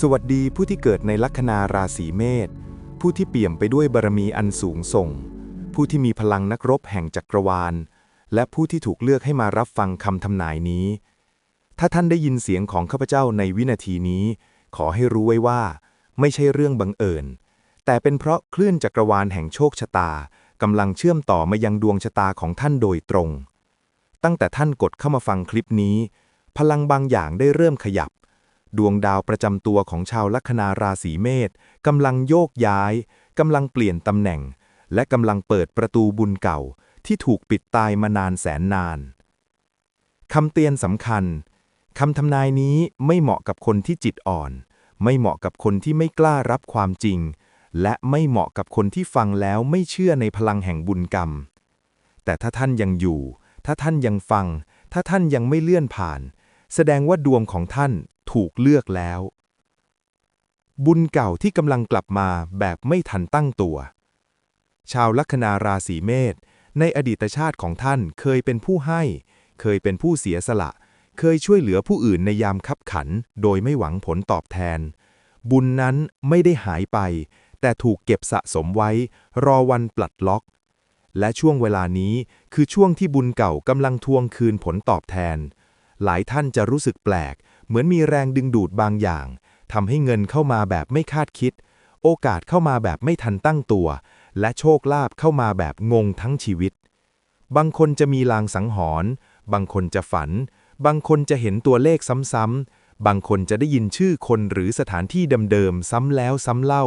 สวัสดีผู้ที่เกิดในลัคนาราศีเมษ ผู้ที่เปี่ยมไปด้วยบารมีอันสูงส่ง ผู้ที่มีพลังนักรบแห่งจักรวาล และผู้ที่ถูกเลือกให้มารับฟังคำทำนายนี้ ถ้าท่านได้ยินเสียงของข้าพเจ้าในวินาทีนี้ ขอให้รู้ไว้ว่า ไม่ใช่เรื่องบังเอิญ แต่เป็นเพราะคลื่นจักรวาลแห่งโชคชะตากำลังเชื่อมต่อมายังดวงชะตาของท่านโดยตรง ตั้งแต่ท่านกดเข้ามาฟังคลิปนี้ พลังบางอย่างได้เริ่มขยับ ดวงดาวประจำตัวของชาวลัคนาราศีเมษกำลังโยกย้ายกำลังเปลี่ยนตำแหน่ง และกำลังเปิดประตูบุญเก่า ที่ถูกปิดตายมานานแสนนานคำเตือนสำคัญคำทำนายนี้ไม่เหมาะกับคนที่จิตอ่อน ไม่เหมาะกับคนที่ไม่กล้ารับความจริง และไม่เหมาะกับคนที่ฟังแล้วไม่เชื่อในพลังแห่งบุญกรรม แต่ถ้าท่านยังอยู่ ถ้าท่านยังฟัง ถ้าท่านยังไม่เลื่อนผ่าน แสดงว่าดวงของท่าน ถูกเลือกแล้ว บุญเก่าที่กำลังกลับมาแบบไม่ทันตั้งตัว ชาวลัคนาราศีเมษในอดีตชาติของท่านเคยเป็นผู้ให้ เคยเป็นผู้เสียสละ เคยช่วยเหลือผู้อื่นในยามคับขัน โดยไม่หวังผลตอบแทน บุญนั้นไม่ได้หายไป แต่ถูกเก็บสะสมไว้ รอวันปลัดล็อก และช่วงเวลานี้คือช่วงที่บุญเก่ากำลังทวงคืนผลตอบแทน หลายท่านจะรู้สึกแปลก เหมือนมีแรงดึงดูดบางอย่างทำให้เงินเข้ามาแบบไม่คาดคิด โอกาสเข้ามาแบบไม่ทันตั้งตัว และโชคลาภเข้ามาแบบงงทั้งชีวิต บางคนจะมีลางสังหรณ์บางคนจะฝัน บางคนจะเห็นตัวเลขซ้ำๆบางคนจะได้ยินชื่อคนหรือสถานที่เดิมๆซ้ำแล้วซ้ำเล่า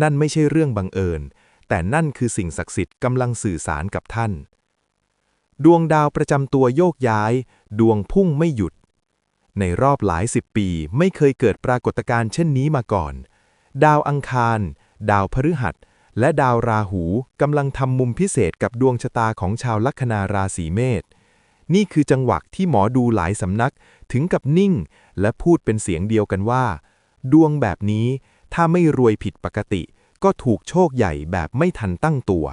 นั่นไม่ใช่เรื่องบังเอิญ แต่นั่นคือสิ่งศักดิ์สิทธิ์กำลังสื่อสารกับท่าน ดวงดาวประจำตัวโยกย้าย ดวงพุ่งไม่หยุด ในรอบหลายสิบปีไม่เคยเกิดปรากฏการณ์เช่นนี้มาก่อน ดาวอังคาร ดาวพฤหัส และดาวราหูกำลังทำมุมพิเศษกับดวงชะตาของชาวลัคนาราศีเมษ นี่คือจังหวะที่หมอดูหลายสำนักถึงกับนิ่ง และพูดเป็นเสียงเดียวกันว่า ดวงแบบนี้ถ้าไม่รวยผิดปกติ ก็ถูกโชคใหญ่แบบไม่ทันตั้งตัว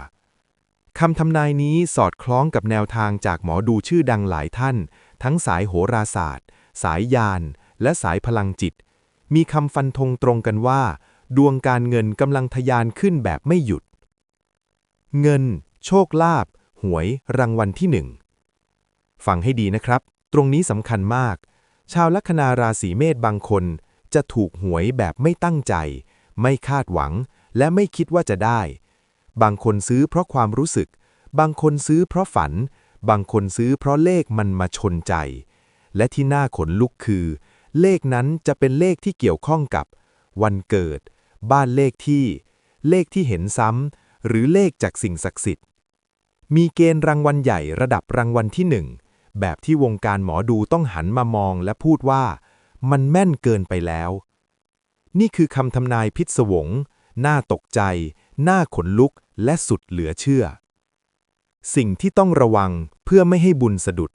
คำทำนายนี้สอดคล้องกับแนวทางจากหมอดูชื่อดังหลายท่าน ทั้งสายโหราศาสตร์ สายยาน และสายพลังจิต มีคำฟันธงตรงกันว่า ดวงการเงินกำลังทะยานขึ้นแบบไม่หยุด เงิน โชคลาภหวย รางวัลที่หนึ่งฟังให้ดีนะครับ ตรงนี้สำคัญมาก ชาวลัคนาราศีเมษบางคน จะถูกหวยแบบไม่ตั้งใจ ไม่คาดหวัง และไม่คิดว่าจะได้ บางคนซื้อเพราะความรู้สึก บางคนซื้อเพราะฝัน บางคนซื้อเพราะเลขมันมาชนใจ และที่น่าขนลุกคือ เลขนั้นจะเป็นเลขที่เกี่ยวข้องกับ วันเกิด บ้านเลขที่ เลขที่เห็นซ้ำ หรือเลขจากสิ่งศักดิ์สิทธิ์ มีเกณฑ์รางวัลใหญ่ระดับรางวัลที่หนึ่งแบบที่วงการหมอดูต้องหันมามองและพูดว่า มันแม่นเกินไปแล้ว นี่คือคำทำนายพิศวง น่าตกใจ น่าขนลุก และสุดเหลือเชื่อ สิ่งที่ต้องระวังเพื่อไม่ให้บุญสะดุด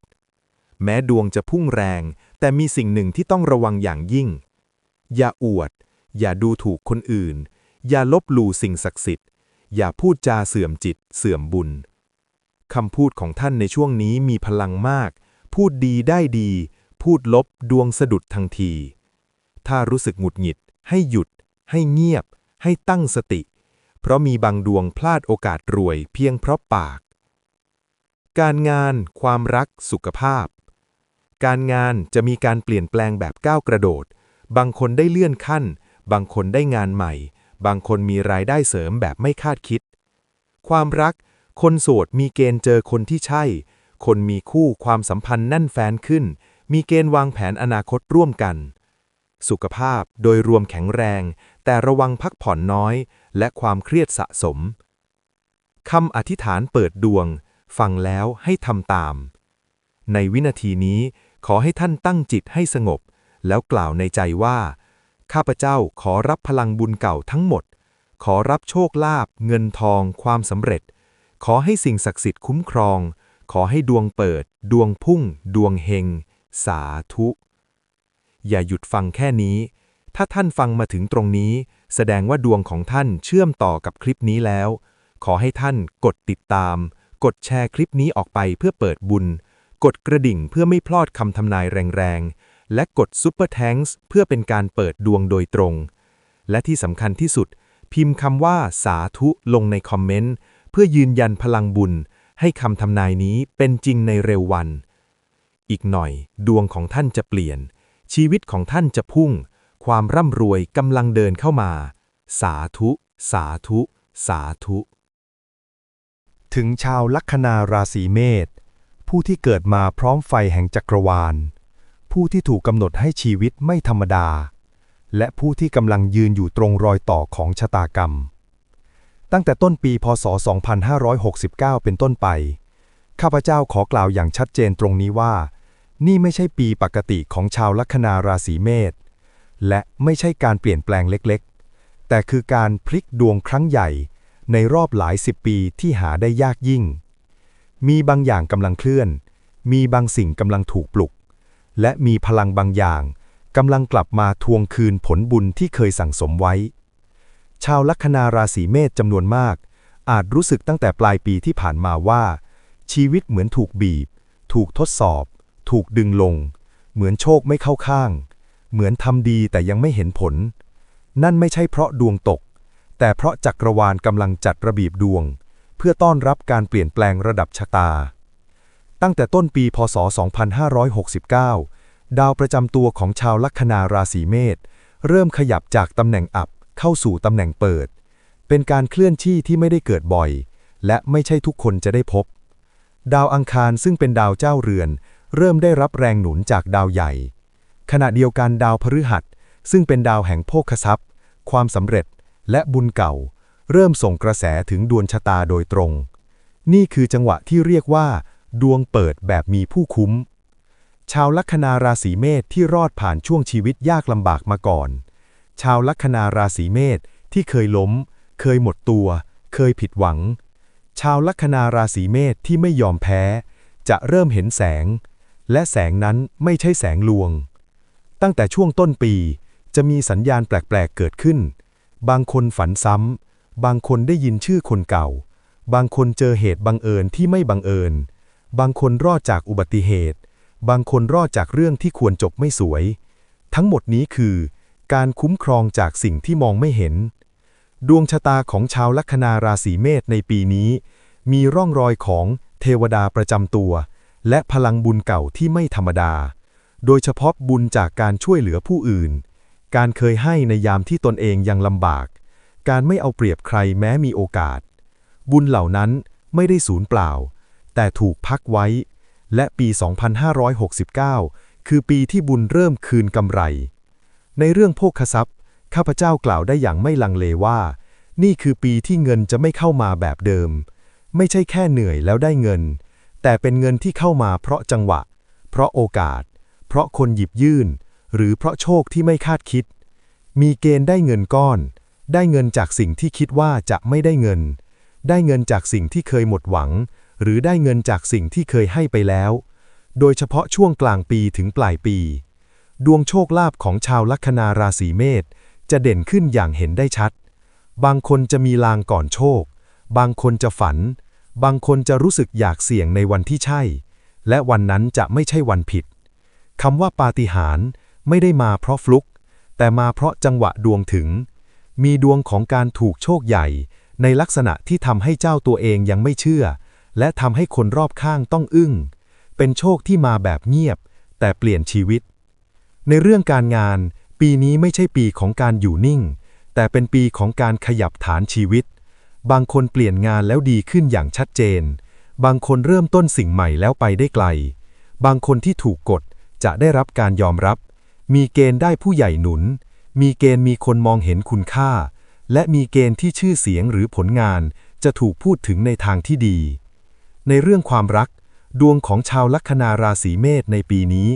แม้ดวงจะพุ่งแรง แต่มีสิ่งหนึ่งที่ต้องระวังอย่างยิ่ง อย่าอวด อย่าดูถูกคนอื่น อย่าลบหลู่สิ่งศักดิ์สิทธิ์ อย่าพูดจาเสื่อมจิต เสื่อมบุญคำพูดของท่านในช่วงนี้มีพลังมาก พูดดีได้ดี พูดลบดวงสะดุดทันที ถ้ารู้สึกหงุดหงิด ให้หยุด ให้เงียบ ให้ตั้งสติ เพราะมีบางดวงพลาดโอกาสรวยเพียงเพราะปาก การงาน ความรัก สุขภาพ การงานจะมีการเปลี่ยนแปลงแบบก้าวกระโดด บางคนได้เลื่อนขั้น บางคนได้งานใหม่ บางคนมีรายได้เสริมแบบไม่คาดคิด ความรัก คนโสดมีเกณฑ์เจอคนที่ใช่ คนมีคู่ความสัมพันธ์แน่นแฟนขึ้น มีเกณฑ์วางแผนอนาคตร่วมกัน สุขภาพโดยรวมแข็งแรง แต่ระวังพักผ่อนน้อย และความเครียดสะสมคำอธิษฐานเปิดดวง ฟังแล้วให้ทำตาม ในวินาทีนี้ ขอให้ท่านตั้งจิตให้สงบ แล้วกล่าวในใจว่า ข้าพเจ้าขอรับพลังบุญเก่าทั้งหมด ขอรับโชคลาภเงินทอง ความสำเร็จ ขอให้สิ่งศักดิ์สิทธิ์คุ้มครอง ขอให้ดวงเปิด ดวงพุ่ง ดวงเฮง สาธุ อย่าหยุดฟังแค่นี้ ถ้าท่านฟังมาถึงตรงนี้ แสดงว่าดวงของท่านเชื่อมต่อกับคลิปนี้แล้ว ขอให้ท่านกดติดตาม กดแชร์คลิปนี้ออกไปเพื่อเปิดบุญ กดกระดิ่งเพื่อไม่พลาดคำทำนายแรงๆ และกด Super Thanks เพื่อเป็นการเปิดดวงโดยตรง และที่สำคัญที่สุด พิมพ์คำว่าสาธุลงในคอมเมนต์ เพื่อยืนยันพลังบุญ ให้คำทำนายนี้เป็นจริงในเร็ววัน อีกหน่อย ดวงของท่านจะเปลี่ยน ชีวิตของท่านจะพุ่ง ความร่ำรวยกำลังเดินเข้ามา สาธุ สาธุ สาธุ ถึงชาวลัคนาราศีเมษ ผู้ที่เกิดมาพร้อมไฟแห่งจักรวาล ผู้ที่ถูกกำหนดให้ชีวิตไม่ธรรมดา และผู้ที่กำลังยืนอยู่ตรงรอยต่อของชะตากรรม ตั้งแต่ต้นปีพศ 2569 เป็นต้นไป ข้าพเจ้าขอกล่าวอย่างชัดเจนตรงนี้ว่า นี่ไม่ใช่ปีปกติของชาวลัคนาราศีเมษและไม่ใช่การเปลี่ยนแปลงเล็กๆ แต่คือการพลิกดวงครั้งใหญ่ในรอบหลายสิบปีที่หาได้ยากยิ่ง มีบางอย่างกำลังเคลื่อน มีบางสิ่งกำลังถูกปลุก และมีพลังบางอย่างกำลังกลับมาทวงคืนผลบุญที่เคยสั่งสมไว้ ชาวลัคนาราศีเมษจำนวนมาก อาจรู้สึกตั้งแต่ปลายปีที่ผ่านมาว่า ชีวิตเหมือนถูกบีบ ถูกทดสอบ ถูกดึงลง เหมือนโชคไม่เข้าข้าง เหมือนทำดีแต่ยังไม่เห็นผล นั่นไม่ใช่เพราะดวงตก แต่เพราะจักรวาลกำลังจัดระเบียบดวง เพื่อต้อนรับการเปลี่ยนแปลงระดับชะตา ตั้งแต่ต้นปีพศ 2569 ดาวประจำตัวของชาวลัคนาราศีเมษเริ่มขยับจากตำแหน่งอับเข้าสู่ตำแหน่งเปิด เป็นการเคลื่อนที่ที่ไม่ได้เกิดบ่อย และไม่ใช่ทุกคนจะได้พบ ดาวอังคารซึ่งเป็นดาวเจ้าเรือน เริ่มได้รับแรงหนุนจากดาวใหญ่ ขณะเดียวกันดาวพฤหัสซึ่งเป็นดาวแห่งโภคทรัพย์ ความสำเร็จและบุญเก่า เริ่มส่งกระแสถึงดวงชะตาโดยตรง นี่คือจังหวะที่เรียกว่า ดวงเปิดแบบมีผู้คุ้ม ชาวลัคนาราศีเมษที่รอดผ่านช่วงชีวิตยากลำบากมาก่อน ชาวลัคนาราศีเมษที่เคยล้ม เคยหมดตัว เคยผิดหวัง ชาวลัคนาราศีเมษที่ไม่ยอมแพ้ จะเริ่มเห็นแสง และแสงนั้นไม่ใช่แสงลวง ตั้งแต่ช่วงต้นปีจะมีสัญญาณแปลก ๆ เกิดขึ้น บางคนฝันซ้ำ บางคนได้ยินชื่อคนเก่า บางคนเจอเหตุบังเอิญที่ไม่บังเอิญ บางคนรอดจากอุบัติเหตุ บางคนรอดจากเรื่องที่ควรจบไม่สวย ทั้งหมดนี้คือ การคุ้มครองจากสิ่งที่มองไม่เห็น ดวงชะตาของชาวลัคนาราศีเมษในปีนี้ มีร่องรอยของเทวดาประจำตัว และพลังบุญเก่าที่ไม่ธรรมดา โดยเฉพาะบุญจากการช่วยเหลือผู้อื่น การเคยให้ในยามที่ตนเองยังลำบาก การไม่เอาเปรียบใครแม้มีโอกาส บุญเหล่านั้นไม่ได้สูญเปล่า แต่ถูกพักไว้ และปี 2569 คือปีที่บุญเริ่มคืนกำไร ในเรื่องโภคทรัพย์ ข้าพเจ้ากล่าวได้อย่างไม่ลังเลว่า นี่คือปีที่เงินจะไม่เข้ามาแบบเดิม ไม่ใช่แค่เหนื่อยแล้วได้เงิน แต่เป็นเงินที่เข้ามาเพราะจังหวะ เพราะโอกาส เพราะคนหยิบยื่น หรือเพราะโชคที่ไม่คาดคิด มีเกณฑ์ได้เงินก้อน ได้เงินจากสิ่งที่คิดว่าจะไม่ได้เงิน ได้เงินจากสิ่งที่เคยหมดหวัง หรือได้เงินจากสิ่งที่เคยให้ไปแล้ว โดยเฉพาะช่วงกลางปีถึงปลายปี ดวงโชคลาภของชาวลัคนาราศีเมษจะเด่นขึ้นอย่างเห็นได้ชัด บางคนจะมีลางก่อนโชค บางคนจะฝัน บางคนจะรู้สึกอยากเสี่ยงในวันที่ใช่ และวันนั้นจะไม่ใช่วันผิดคำว่าปาฏิหาริย์ไม่ได้มาเพราะฟลุก แต่มาเพราะจังหวะดวงถึง มีดวงของการถูกโชคใหญ่ ในลักษณะที่ทำให้เจ้าตัวเองยังไม่เชื่อ และทำให้คนรอบข้างต้องอึ้ง เป็นโชคที่มาแบบเงียบ แต่เปลี่ยนชีวิต ในเรื่องการงาน ปีนี้ไม่ใช่ปีของการอยู่นิ่ง แต่เป็นปีของการขยับฐานชีวิต บางคนเปลี่ยนงานแล้วดีขึ้นอย่างชัดเจน บางคนเริ่มต้นสิ่งใหม่แล้วไปได้ไกล บางคนที่ถูกกดจะได้รับการยอมรับ มีเกณฑ์ได้ผู้ใหญ่หนุน มีเกณฑ์มีคนมองเห็นคุณค่า และมีเกณฑ์ที่ชื่อเสียงหรือผลงานจะถูกพูดถึงในทางที่ดี ในเรื่องความรัก ดวงของชาวลัคนาราศีเมษในปีนี้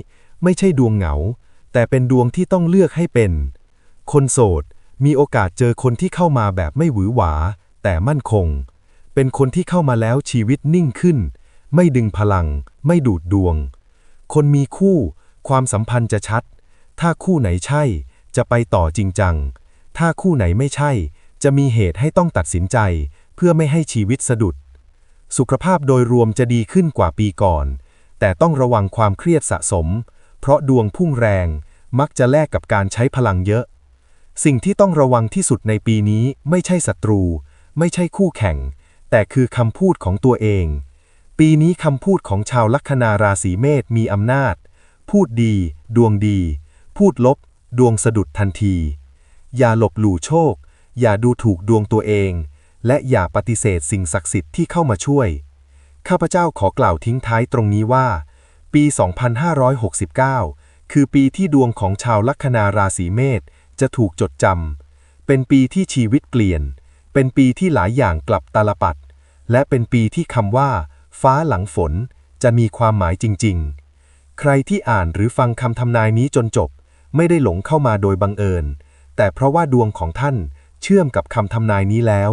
ไม่ใช่ดวงเหงา แต่เป็นดวงที่ต้องเลือกให้เป็น คนโสด มีโอกาสเจอคนที่เข้ามาแบบไม่หวือหวา แต่มั่นคง เป็นคนที่เข้ามาแล้วชีวิตนิ่งขึ้น ไม่ดึงพลัง ไม่ดูดดวง คนมีคู่ ความสัมพันธ์จะชัด ถ้าคู่ไหนใช่ จะไปต่อจริงจัง ถ้าคู่ไหนไม่ใช่ จะมีเหตุให้ต้องตัดสินใจ เพื่อไม่ให้ชีวิตสะดุด สุขภาพโดยรวมจะดีขึ้นกว่าปีก่อน แต่ต้องระวังความเครียดสะสม เพราะดวงพุ่งแรง มักจะแลกกับการใช้พลังเยอะ สิ่งที่ต้องระวังที่สุดในปีนี้ไม่ใช่ศัตรู ไม่ใช่คู่แข่ง แต่คือคำพูดของตัวเอง ปีนี้คำพูดของชาวลัคนาราศีเมษมีอำนาจ พูดดี ดวงดี พูดลบ ดวงสะดุดทันที อย่าหลบหลู่โชค อย่าดูถูกดวงตัวเอง และอย่าปฏิเสธสิ่งศักดิ์สิทธิ์ที่เข้ามาช่วย ข้าพเจ้าขอกล่าวทิ้งท้ายตรงนี้ว่า ปี 2569 คือปีที่ดวงของชาวลัคนาราศีเมษจะถูกจดจำ เป็นปีที่ชีวิตเปลี่ยน เป็นปีที่หลายอย่างกลับตาลปัด และเป็นปีที่คำว่า ฟ้าหลังฝนจะมีความหมายจริง ๆ ใครที่อ่านหรือฟังคำทำนายนี้จนจบ ไม่ได้หลงเข้ามาโดยบังเอิญ แต่เพราะว่าดวงของท่านเชื่อมกับคำทำนายนี้แล้ว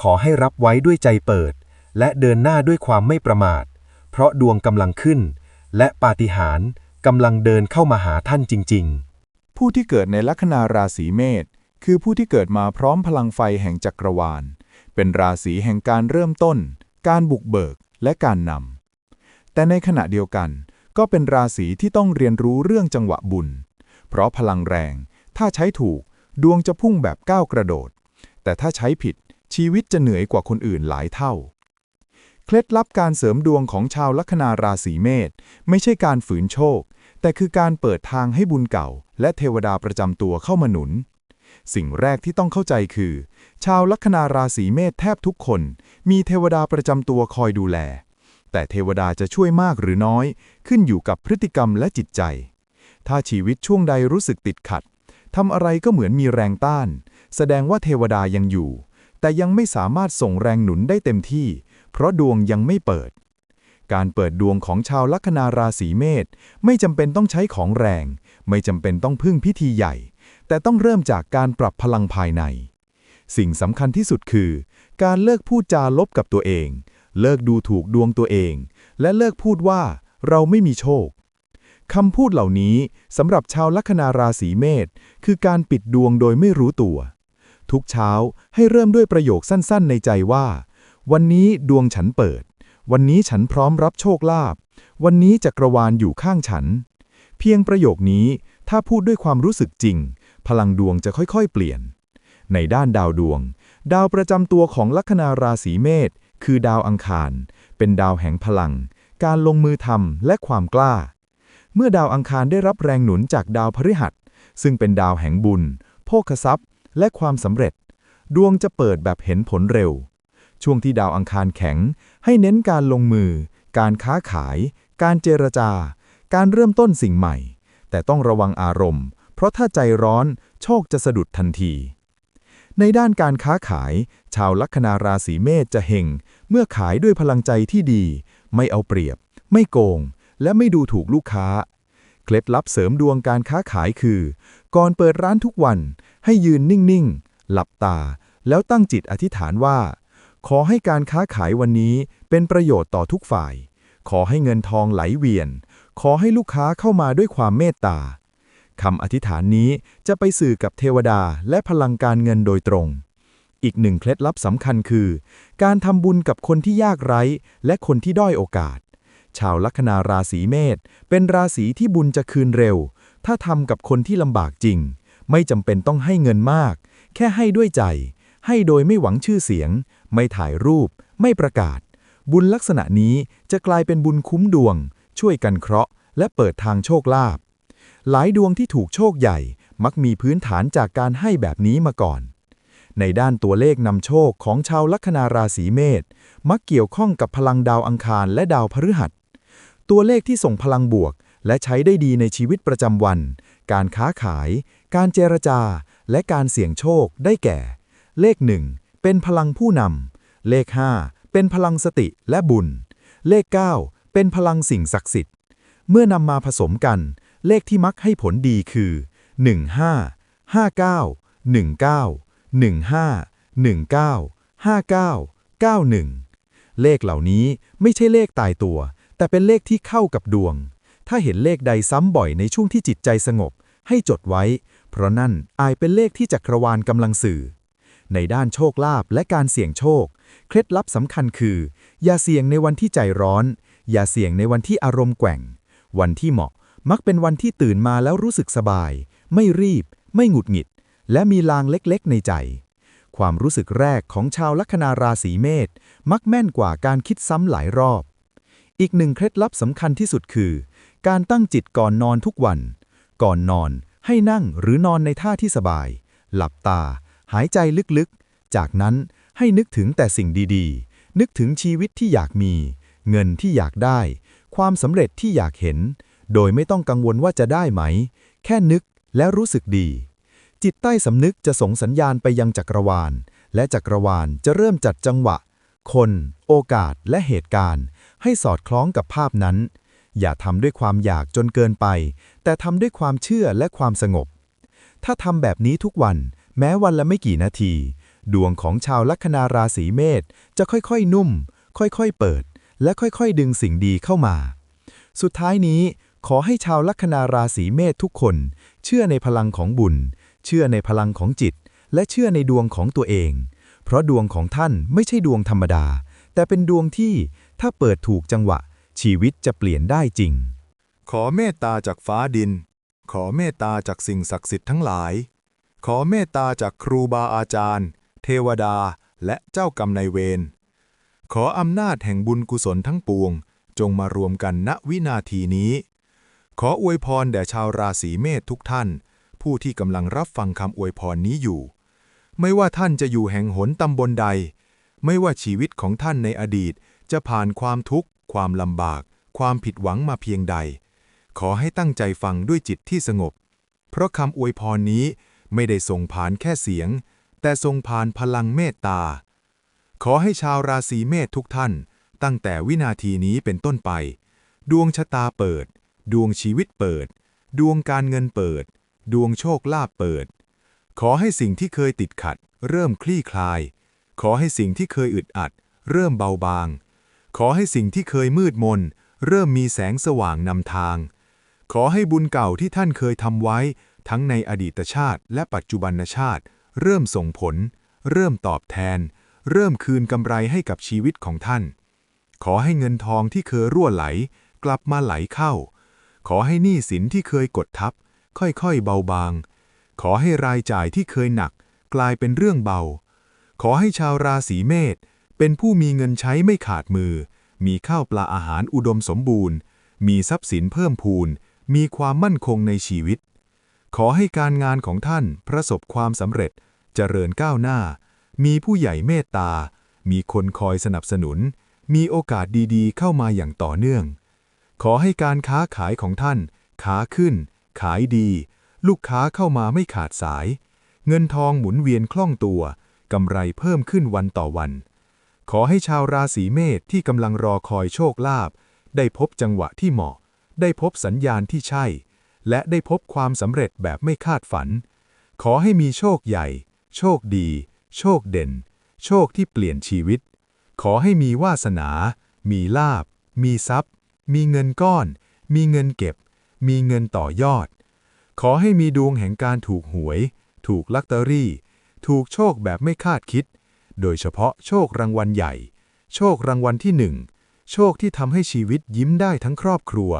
ขอให้รับไว้ด้วยใจเปิด และเดินหน้าด้วยความไม่ประมาท เพราะดวงกำลังขึ้น และปาฏิหาริย์กำลังเดินเข้ามาหาท่านจริง ๆ ผู้ที่เกิดในลัคนาราศีเมษคือผู้ที่เกิดมาพร้อมพลังไฟแห่งจักรวาล เป็นราศีแห่งการเริ่มต้น การบุกเบิกและการนำแต่ในขณะเดียวกัน ก็เป็นราศีที่ต้องเรียนรู้เรื่องจังหวะบุญ เพราะพลังแรง ถ้าใช้ถูก ดวงจะพุ่งแบบก้าวกระโดด แต่ถ้าใช้ผิด ชีวิตจะเหนื่อยกว่าคนอื่นหลายเท่า เคล็ดลับการเสริมดวงของชาวลัคนาราศีเมษไม่ใช่การฝืนโชค แต่คือการเปิดทางให้บุญเก่า และเทวดาประจำตัวเข้ามาหนุน สิ่งแรกที่ต้องเข้าใจคือ ชาวลัคนาราศีเมษแทบทุกคน มีเทวดาประจำตัวคอยดูแลแต่เทวดาจะช่วยมากหรือน้อย ขึ้นอยู่กับพฤติกรรมและจิตใจ ถ้าชีวิตช่วงใดรู้สึกติดขัดทำอะไรก็เหมือนมีแรงต้าน แสดงว่าเทวดายังอยู่ แต่ยังไม่สามารถส่งแรงหนุนได้เต็มที่ เพราะดวงยังไม่เปิด การเปิดดวงของชาวลัคนาราศีเมษไม่จำเป็นต้องใช้ของแรง ไม่จำเป็นต้องพึ่งพิธีใหญ่ แต่ต้องเริ่มจากการปรับพลังภายใน สิ่งสำคัญที่สุดคือ การเลิกพูดจาลบกับตัวเอง เลิกดูถูกดวงตัวเอง และเลิกพูดว่าเราไม่มีโชค คำพูดเหล่านี้สำหรับชาวลัคนาราศีเมษคือการปิดดวงโดยไม่รู้ตัว ทุกเช้าให้เริ่มด้วยประโยคสั้นๆ ในใจว่า วันนี้ดวงฉันเปิด วันนี้ฉันพร้อมรับโชคลาภวันนี้จักรวาลอยู่ข้างฉัน เพียงประโยคนี้ถ้าพูดด้วยความรู้สึกจริง พลังดวงจะค่อยๆ เปลี่ยน ในด้านดาวดวง ดาวประจำตัวของลัคนาราศีเมษคือดาวอังคาร เป็นดาวแห่งพลัง การลงมือทำและความกล้า เมื่อดาวอังคารได้รับแรงหนุนจากดาวพฤหัส ซึ่งเป็นดาวแห่งบุญ โภคทรัพย์ และความสำเร็จ ดวงจะเปิดแบบเห็นผลเร็ว ช่วงที่ดาวอังคารแข็ง ให้เน้นการลงมือ การค้าขาย การเจรจา การเริ่มต้นสิ่งใหม่ แต่ต้องระวังอารมณ์ เพราะถ้าใจร้อนโชคจะสะดุดทันที ในด้านการค้าขาย ชาวลัคนาราศีเมษจะเฮงเมื่อขายด้วยพลังใจที่ดี ไม่เอาเปรียบ ไม่โกง และไม่ดูถูกลูกค้า เคล็ดลับเสริมดวงการค้าขายคือ ก่อนเปิดร้านทุกวัน ให้ยืนนิ่ง ๆ หลับตา แล้วตั้งจิตอธิษฐานว่า ขอให้การค้าขายวันนี้เป็นประโยชน์ต่อทุกฝ่าย ขอให้เงินทองไหลเวียน ขอให้ลูกค้าเข้ามาด้วยความเมตตาคำอธิษฐานนี้จะไปสื่อกับเทวดาและพลังการเงินโดยตรง อีกหนึ่งเคล็ดลับสำคัญคือ การทำบุญกับคนที่ยากไร้ และคนที่ด้อยโอกาส ชาวลัคนาราศีเมษเป็นราศีที่บุญจะคืนเร็ว ถ้าทำกับคนที่ลำบากจริง ไม่จำเป็นต้องให้เงินมาก แค่ให้ด้วยใจ ให้โดยไม่หวังชื่อเสียง ไม่ถ่ายรูป ไม่ประกาศ บุญลักษณะนี้จะกลายเป็นบุญคุ้มดวง ช่วยกันเคราะห์และเปิดทางโชคลาภหลายดวงที่ถูกโชคใหญ่มักมีพื้นฐานจากการให้แบบนี้มาก่อน ในด้านตัวเลขนำโชคของชาวลัคนาราศีเมษมักเกี่ยวข้องกับพลังดาวอังคารและดาวพฤหัส ตัวเลขที่ส่งพลังบวก และใช้ได้ดีในชีวิตประจำวัน การค้าขาย การเจรจา และการเสี่ยงโชคได้แก่ เลข 1 เป็นพลังผู้นำ เลข 5 เป็นพลังสติและบุญ เลข 9 เป็นพลังสิ่งศักดิ์สิทธิ์ เมื่อนำมาผสมกัน เลขที่มักให้ผลดีคือ 15 59 19 15 19 59 91 เลขเหล่านี้ไม่ใช่เลขตายตัว แต่เป็นเลขที่เข้ากับดวง ถ้าเห็นเลขใดซ้ำบ่อยในช่วงที่จิตใจสงบ ให้จดไว้ เพราะนั่นอายเป็นเลขที่จักรวาลกำลังสื่อ ในด้านโชคลาภและการเสี่ยงโชค เคล็ดลับสำคัญคือ อย่าเสี่ยงในวันที่ใจร้อน อย่าเสี่ยงในวันที่อารมณ์แกว่ง วันที่เหมาะมักเป็นวันที่ตื่นมาแล้วรู้สึกสบาย ไม่รีบ ไม่หงุดหงิด และมีลางเล็กๆ ในใจ ความรู้สึกแรกของชาวลัคนาราศีเมษมักแม่นกว่าการคิดซ้ำหลายรอบ อีกหนึ่งเคล็ดลับสำคัญที่สุดคือ การตั้งจิตก่อนนอนทุกวัน ก่อนนอนให้นั่งหรือนอนในท่าที่สบาย หลับตา หายใจลึกๆ จากนั้นให้นึกถึงแต่สิ่งดีๆ นึกถึงชีวิตที่อยากมี เงินที่อยากได้ ความสำเร็จที่อยากเห็น โดยไม่ต้องกังวลว่าจะได้ไหม แค่นึกและรู้สึกดี จิตใต้สำนึกจะส่งสัญญาณไปยังจักรวาล และจักรวาลจะเริ่มจัดจังหวะ คน โอกาสและเหตุการณ์ ให้สอดคล้องกับภาพนั้น อย่าทำด้วยความอยากจนเกินไป แต่ทำด้วยความเชื่อและความสงบ ถ้าทำแบบนี้ทุกวัน แม้วันละไม่กี่นาที ดวงของชาวลัคนาราศีเมษจะค่อยๆนุ่ม ค่อยๆเปิด และค่อยๆดึงสิ่งดีเข้ามา สุดท้ายนี้ขอให้ชาวลัคนาราศีเมษทุกคน เชื่อในพลังของบุญ เชื่อในพลังของจิต และเชื่อในดวงของตัวเอง เพราะดวงของท่านไม่ใช่ดวงธรรมดา แต่เป็นดวงที่ ถ้าเปิดถูกจังหวะ ชีวิตจะเปลี่ยนได้จริง ขอเมตตาจากฟ้าดิน ขอเมตตาจากสิ่งศักดิ์สิทธิ์ทั้งหลาย ขอเมตตาจากครูบาอาจารย์ เทวดา และเจ้ากรรมนายเวร ขออำนาจแห่งบุญกุศลทั้งปวง จงมารวมกันณวินาทีนี้ ขออวยพรแด่ชาวราศีเมษทุกท่าน ผู้ที่กำลังรับฟังคำอวยพรนี้อยู่ ไม่ว่าท่านจะอยู่แห่งหนตำบลใด ไม่ว่าชีวิตของท่านในอดีต จะผ่านความทุกข์ ความลำบาก ความผิดหวังมาเพียงใด ขอให้ตั้งใจฟังด้วยจิตที่สงบ เพราะคำอวยพรนี้ไม่ได้ส่งผ่านแค่เสียง แต่ส่งผ่านพลังเมตตา ขอให้ชาวราศีเมษทุกท่าน ตั้งแต่วินาทีนี้เป็นต้นไป ดวงชะตาเปิด ดวงชีวิตเปิด ดวงการเงินเปิด ดวงโชคลาภเปิด ขอให้สิ่งที่เคยติดขัด เริ่มคลี่คลาย ขอให้สิ่งที่เคยอึดอัด เริ่มเบาบาง ขอให้สิ่งที่เคยมืดมน เริ่มมีแสงสว่างนำทาง ขอให้บุญเก่าที่ท่านเคยทำไว้ ทั้งในอดีตชาติและปัจจุบันชาติ เริ่มส่งผล เริ่มตอบแทน เริ่มคืนกำไรให้กับชีวิตของท่าน ขอให้เงินทองที่เคยรั่วไหล กลับมาไหลเข้า ขอให้หนี้สินที่เคยกดทับ ค่อยๆเบาบาง ขอให้รายจ่ายที่เคยหนัก กลายเป็นเรื่องเบา ขอให้ชาวราศีเมษ เป็นผู้มีเงินใช้ไม่ขาดมือ มีข้าวปลาอาหารอุดมสมบูรณ์ มีทรัพย์สินเพิ่มพูน มีความมั่นคงในชีวิต ขอให้การงานของท่านประสบความสำเร็จเจริญก้าวหน้า มีผู้ใหญ่เมตตา มีคนคอยสนับสนุน มีโอกาสดีๆ เข้ามาอย่างต่อเนื่อง ขอให้การค้าขายของท่านค้าขึ้น ขายดี ลูกค้าเข้ามาไม่ขาดสาย เงินทองหมุนเวียนคล่องตัว กำไรเพิ่มขึ้นวันต่อวัน ขอให้ชาวราศีเมษที่กำลังรอคอยโชคลาภได้พบจังหวะที่เหมาะ ได้พบสัญญาณที่ใช่ และได้พบความสำเร็จแบบไม่คาดฝัน ขอให้มีโชคใหญ่ โชคดี โชคเด่น โชคที่เปลี่ยนชีวิต ขอให้มีวาสนา มีลาบ มีทรัพย์ มีเงินก้อน มีเงินเก็บ มีเงินต่อยอด ขอให้มีดวงแห่งการถูกหวย ถูกลัตเตอรี่ ถูกโชคแบบไม่คาดคิด โดยเฉพาะโชครางวัลใหญ่ โชครางวัลที่หนึ่งโชคที่ทำให้ชีวิตยิ้มได้ทั้งครอบครัว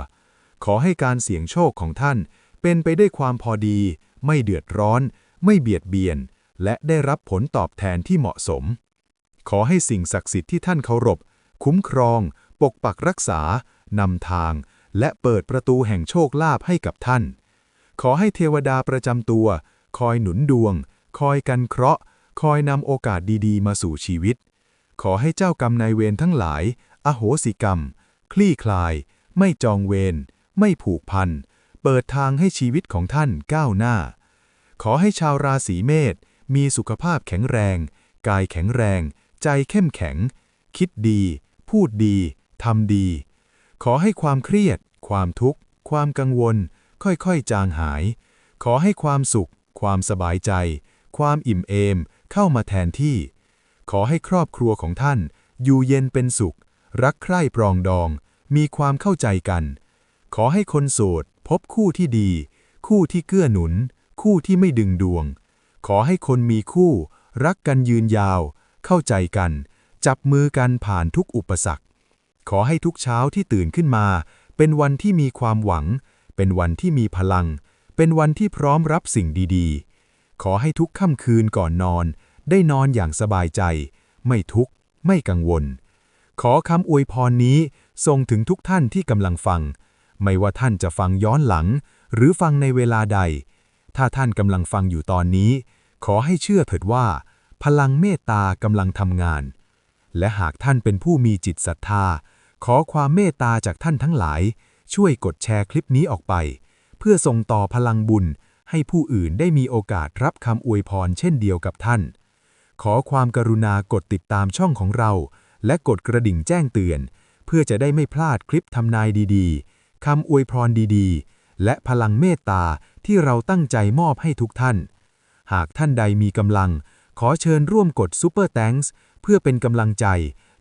ขอให้การเสี่ยงโชคของท่าน เป็นไปได้วยความพอดี ไม่เดือดร้อน ไม่เบียดเบียน และได้รับผลตอบแทนที่เหมาะสม ขอให้สิ่งศักดิ์สิทธิ์ที่ท่านเคารพ คุ้มครอง ปกปักรักษานำทาง และเปิดประตูแห่งโชคลาภให้กับท่าน ขอให้เทวดาประจำตัว คอยหนุนดวง คอยกันเคราะห์ คอยนำโอกาสดีๆ มาสู่ชีวิต ขอให้เจ้ากรรมนายเวรทั้งหลาย อโหสิกรรม คลี่คลาย ไม่จองเวร ไม่ผูกพัน เปิดทางให้ชีวิตของท่านก้าวหน้า ขอให้ชาวราศีเมษมีสุขภาพแข็งแรง กายแข็งแรง ใจเข้มแข็ง คิดดี พูดดี ทำดี ขอให้ความเครียด ความทุกข์ ความกังวล ค่อยๆ จางหาย ขอให้ความสุข ความสบายใจ ความอิ่มเอม เข้ามาแทนที่ ขอให้ครอบครัวของท่าน อยู่เย็นเป็นสุข รักใคร่ปรองดอง มีความเข้าใจกัน ขอให้คนโสด พบคู่ที่ดี คู่ที่เกื้อหนุน คู่ที่ไม่ดึงดวง ขอให้คนมีคู่ รักกันยืนยาว เข้าใจกัน จับมือกันผ่านทุกอุปสรรค ขอให้ทุกเช้าที่ตื่นขึ้นมา เป็นวันที่มีความหวังเเป็นวันที่มีพลัง เป็นวันที่พร้อมรับสิ่งดี ๆ ขอให้ทุกค่ำคืนก่อนนอน ได้นอนอย่างสบายใจ ไม่ทุกข์ ไม่กังวล ขอคำอวยพรนี้ส่งถึงทุกท่านที่กำลังฟัง ไม่ว่าท่านจะฟังย้อนหลัง หรือฟังในเวลาใด ถ้าท่านกำลังฟังอยู่ตอนนี้ ขอให้เชื่อเถิดว่า พลังเมตตากำลังทำงาน และหากท่านเป็นผู้มีจิตศรัทธา ขอความเมตตาจากท่านทั้งหลาย ช่วยกดแชร์คลิปนี้ออกไป เพื่อส่งต่อพลังบุญ ให้ผู้อื่นได้มีโอกาสรับคำอวยพรเช่นเดียวกับท่าน ขอความกรุณากดติดตามช่องของเรา และกดกระดิ่งแจ้งเตือน เพื่อจะได้ไม่พลาดคลิปทำนายดีๆคำอวยพรดีๆ และพลังเมตตาที่เราตั้งใจมอบให้ทุกท่าน หากท่านใดมีกำลัง ขอเชิญร่วมกด Super Thanks เพื่อเป็นกำลังใจ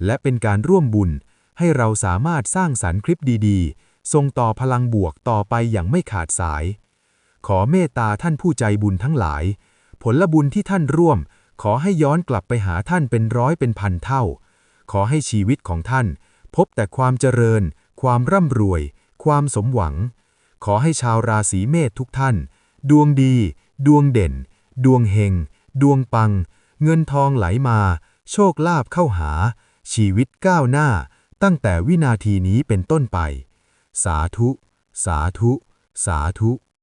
และเป็นการร่วมบุญ ให้เราสามารถสร้างสรรค์คลิปดีๆส่งต่อพลังบวกต่อไปอย่างไม่ขาดสาย ขอเมตตาท่านผู้ใจบุญทั้งหลาย ผลบุญที่ท่านร่วม ขอให้ย้อนกลับไปหาท่านเป็นร้อยเป็นพันเท่า ขอให้ชีวิตของท่าน พบแต่ความเจริญ ความร่ำรวย ความสมหวัง ขอให้ชาวราศีเมษทุกท่าน ดวงดี ดวงเด่น ดวงเฮง ดวงปัง เงินทองไหลมา โชคลาภเข้าหา ชีวิตก้าวหน้า ตั้งแต่วินาทีนี้เป็นต้นไป สาธุ สาธุ สาธุ